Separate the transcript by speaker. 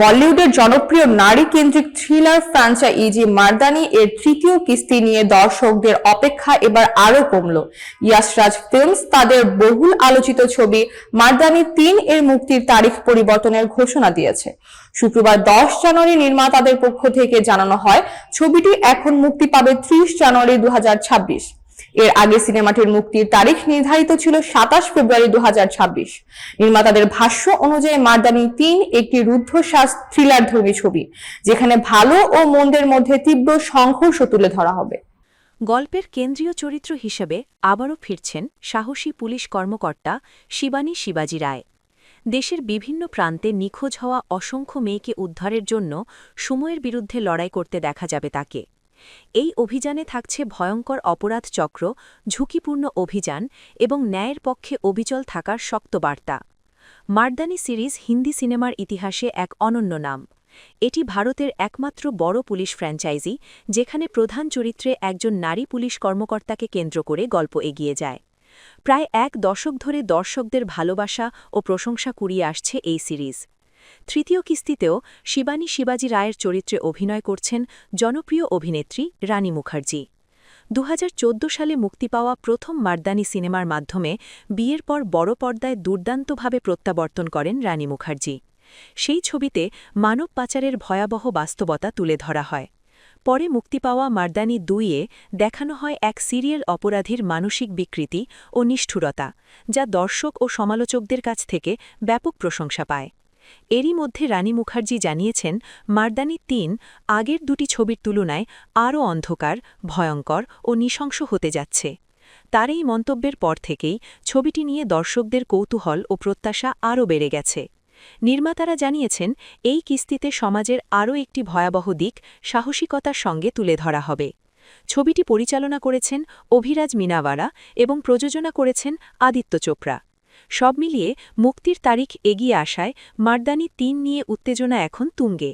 Speaker 1: বলিউডের জনপ্রিয় নারী কেন্দ্রিক থ্রিলার ফ্র্যাঞ্চাইজি মার্দানি এর তৃতীয় কিস্তি নিয়ে দর্শকদের অপেক্ষা এবার আরও কমল। ইয়াসরাজ ফিল্মস তাদের বহুল আলোচিত ছবি মার্দানি তিন এর মুক্তির তারিখ পরিবর্তনের ঘোষণা দিয়েছে। শুক্রবার দশ জানুয়ারি নির্মাতাদের পক্ষ থেকে জানানো হয়, ছবিটি এখন মুক্তি পাবে ত্রিশ জানুয়ারি দু হাজার ছাব্বিশ। এর আগে সিনেমাটির মুক্তির তারিখ নির্ধারিত ছিল সাতাশ ফেব্রুয়ারি দু নির্মাতাদের ভাষ্য অনুযায়ী মার্দানি তিন একটি রুদ্ধশ্বাস থ্রিলার ধর্মী ছবি, যেখানে ভালো ও মন্দের মধ্যে তীব্র সংঘর্ষ তুলে ধরা হবে।
Speaker 2: গল্পের কেন্দ্রীয় চরিত্র হিসেবে আবারও ফিরছেন সাহসী পুলিশ কর্মকর্তা শিবানী শিবাজি রায়। দেশের বিভিন্ন প্রান্তে নিখোঁজ হওয়া অসংখ্য মেয়েকে উদ্ধারের জন্য সময়ের বিরুদ্ধে লড়াই করতে দেখা যাবে তাকে। এই অভিযানে থাকছে ভয়ঙ্কর অপরাধ চক্র ঝুঁকিপূর্ণ অভিযান এবং ন্যায়ের পক্ষে অবিচল থাকার শক্ত বার্তা। মার্দানি সিরিজ হিন্দি সিনেমার ইতিহাসে এক অনন্য নাম। এটি ভারতের একমাত্র বড় পুলিশ ফ্র্যাঞ্চাইজি, যেখানে প্রধান চরিত্রে একজন নারী পুলিশ কর্মকর্তাকে কেন্দ্র করে গল্প এগিয়ে যায়। প্রায় এক দশক ধরে দর্শকদের ভালোবাসা ও প্রশংসা কুড়িয়ে আসছে এই সিরিজ। তৃতীয় কিস্তিতেও শিবানী শিবাজি রায়ের চরিত্রে অভিনয় করছেন জনপ্রিয় অভিনেত্রী রানী মুখার্জি। দুহাজার চোদ্দ সালে মুক্তি পাওয়া প্রথম মার্দানি সিনেমার মাধ্যমে বিয়ের পর বড় পর্দায় দুর্দান্তভাবে প্রত্যাবর্তন করেন রানী মুখার্জি। সেই ছবিতে মানব পাচারের ভয়াবহ বাস্তবতা তুলে ধরা হয়। পরে মুক্তি পাওয়া মার্দানি দুইয়ে দেখানো হয় এক সিরিয়াল অপরাধীর মানসিক বিকৃতি ও নিষ্ঠুরতা, যা দর্শক ও সমালোচকদের কাছ থেকে ব্যাপক প্রশংসা পায়। এরই মধ্যে রানী মুখার্জি জানিয়েছেন, মার্দানি তিন আগের দুটি ছবির তুলনায় আরও অন্ধকার, ভয়ঙ্কর ও নৃশংস হতে যাচ্ছে। তার এই মন্তব্যের পর থেকেই ছবিটি নিয়ে দর্শকদের কৌতূহল ও প্রত্যাশা আরও বেড়ে গেছে। নির্মাতারা জানিয়েছেন, এই কিস্তিতে সমাজের আরও একটি ভয়াবহ দিক সাহসিকতার সঙ্গে তুলে ধরা হবে। ছবিটি পরিচালনা করেছেন অভিরাজ মিনাওয়ারা এবং প্রযোজনা করেছেন আদিত্য চোপড়া। সব মিলিয়ে মুক্তির তারিখ এগিয়ে আসায় মারদানি তিন নিয়ে উত্তেজনা এখন তুঙ্গে।